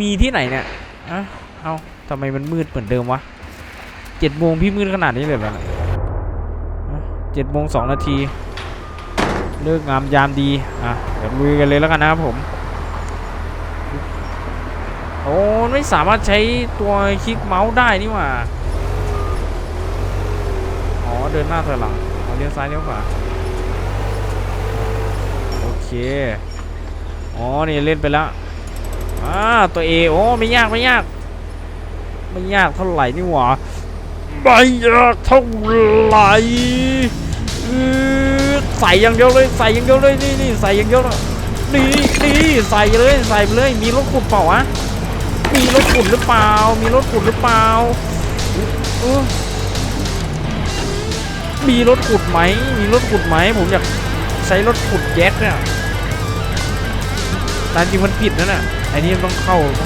มีที่ไหนเนี่ยอะเอาทำไมมันมืดเหมือนเดิมวะเจ็ดโมงพี่มืดขนาดนี้เลยเหรอเจ็ดโมงสองนาที เลิกงามยามดี อะ เดี๋ยวลุยกันเลยแล้วกันนะครับผม โอ้ไม่สามารถใช้ตัวคลิกเมาส์ได้นี่หว่า อ๋อ เดินหน้าถอยหลังเอาเลี้ยวซ้ายเลี้ยวขวา โอเค อ๋อ นี่เล่นไปแล้ว อ่าตัว A โอ้ไม่ยากไม่ยาก ไม่ยากเท่าไหร่นี่หว่าไม่ยากเท่าไหร่ใส่อย่างเดียวเลยใส่อย่างเดียวเลยนี่นี่ใส่อย่างเดียวเลยนี่นี่ใส่เลยใส่เลยมีรถขุดเปล่าวะมีรถขุดหรือเปล่า มีรถขุดหรือเปล่ามีรถขุดไหม มีรถขุดไหม ผมอยากใช้รถขุดแจ็คเนี่ยแต่จริงมันผิดนะเนี่ย อันนี้มันต้องเข้าต้อง